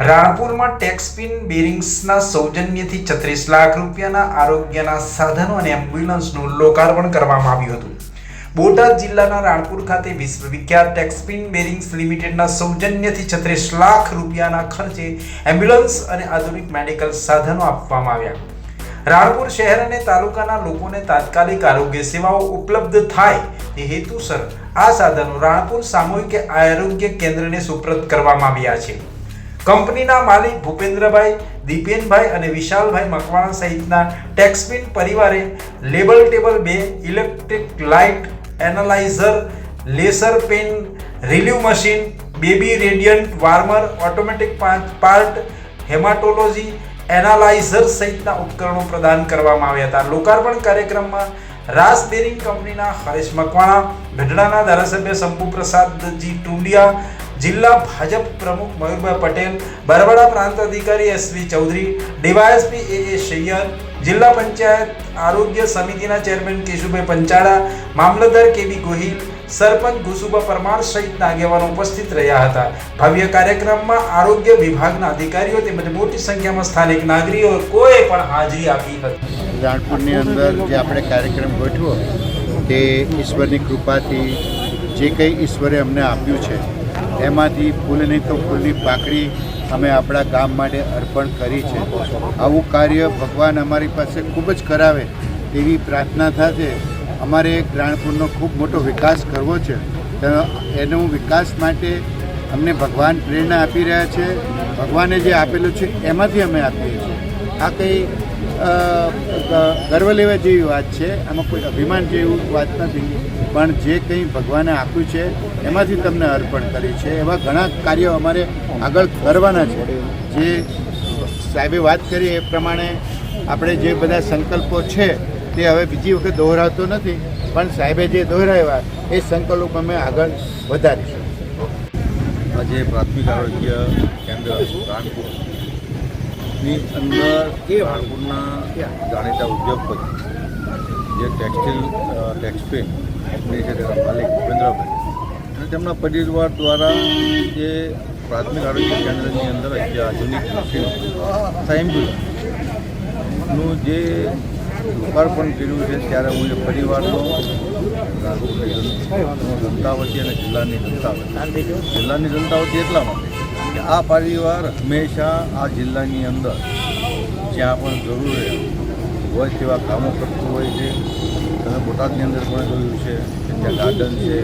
રાણપુરમાં ટેક્સપિન બેરિંગ્સના સૌજન્યથી છત્રીસ લાખ રૂપિયાના આરોગ્યના સાધનો અને એમ્બ્યુલન્સનું લોકાર્પણ કરવામાં આવ્યું હતું. બોટાદ જિલ્લાના રાણપુર ખાતે વિશ્વવિખ્યાત ટેક્સપિન બેરિંગ્સ લિમિટેડના સૌજન્યથી છત્રીસ લાખ રૂપિયાના ખર્ચે એમ્બ્યુલન્સ અને આધુનિક મેડિકલ સાધનો આપવામાં આવ્યા. રાણપુર શહેર અને તાલુકાના લોકોને તાત્કાલિક આરોગ્ય સેવાઓ ઉપલબ્ધ થાય તે હેતુસર આ સાધનો રાણપુર સામૂહિક આરોગ્ય કેન્દ્રને સુપ્રત કરવામાં આવ્યા છે. કંપનીના માલિક ભૂપેન્દ્રભાઈ, દીપેનભાઈ અને વિશાલભાઈ મકવાણા સહિતના ટેક્સપિન પરિવારે લેબલ ટેબલ બે electric light analyser laser pen relieve machine baby radiant warmer automatic part haematology analyser સહિતના ઉપકરણો પ્રદાન કરવામાં આવ્યા હતા. લોકાર્પણ કાર્યક્રમમાં રાસ બેરિંગ કંપનીના હરેશ મકવાણા ગઢડાના ધારાસભ્ય શંભુ પ્રસાદજી ટુંડિયા જિલ્લા ભાજપ પ્રમુખ મયુરભાઈ પટેલ, બરવાડા પ્રાંત અધિકારી SV Chaudhari, DYSP A A Sayyed જિલ્લા પંચાયત આરોગ્ય સમિતિના ચેરમેન કેશુભાઈ પંચાળા, મામલતદાર કેબી ગોહિલ, સરપંચ ગુસુબા પરમાર સહિતના આગેવાનો ઉપસ્થિત રહ્યા હતા. ભવ્ય કાર્યક્રમમાં આરોગ્ય વિભાગના અધિકારીઓ તેમજ મોટી સંખ્યામાં સ્થાનિક નાગરિકો કોઈ પણ હાજરી આપી હતી. રાણપુરની અંદર જે આપણે કાર્યક્રમ ગોઠવો તે ઈશ્વરની કૃપાથી જે કંઈ ઈશ્વરે અમને આપ્યું છે એમાંથી ફૂલ નહીં તો ફૂલની પાકડી અમે આપણા ગામ માટે અર્પણ કરી છે. આવું કાર્ય ભગવાન અમારી પાસે ખૂબ જ કરાવે તેવી પ્રાર્થના થશે અમારે રાણપુરનો ખૂબ મોટો વિકાસ કરવો છે. તો એનો વિકાસ માટે અમને ભગવાન પ્રેરણા આપી રહ્યા છે. ભગવાને જે આપેલું છે એમાંથી અમે આપીએ છીએ. આ કંઈ ગર્વ લેવા જેવી વાત છે. આમાં કોઈ અભિમાન જેવું વાત નથી. પણ જે કંઈ ભગવાને આપ્યું છે, એમાંથી તમને અર્પણ કરી છે. એવા ઘણા કાર્યો અમારે આગળ કરવાના છે. જે સાહેબે વાત કરી એ પ્રમાણે આપણે જે બધા સંકલ્પો છે, તે હવે બીજી વખત દોહરાવતો નથી. પણ સાહેબે જે દોહરાવ્યા, એ સંકલ્પ અમે આગળ વધારીશું. આજે પ્રાથમિક આરોગ્ય કેન્દ્ર રાણપુરની અંદર એ રાણપુરના જાણીતા ઉદ્યોગપતિ જે ટેક્સટાઇલ ટેક્સપેન છે તેના માલિક ભૂપેન્દ્રભાઈ અને તેમના પરિવાર દ્વારા જે પ્રાથમિક આરોગ્ય કેન્દ્રની અંદર જે આધુનિક મશીનો સાયમ્બ્યુલન્સનું જે લોકાર્પણ કર્યું છે ત્યારે હું એ પરિવારનો જનતા વતી અને જિલ્લાની જનતા વતી જિલ્લાની જનતા વતી એટલા માટે કે આ પરિવાર હંમેશા આ જિલ્લાની અંદર જ્યાં પણ જરૂર હોય તેવા કામો કરતું હોય છે. તમે બોટાદની અંદર પણ જોયું છે, કે ત્યાં ગાર્ડન છે.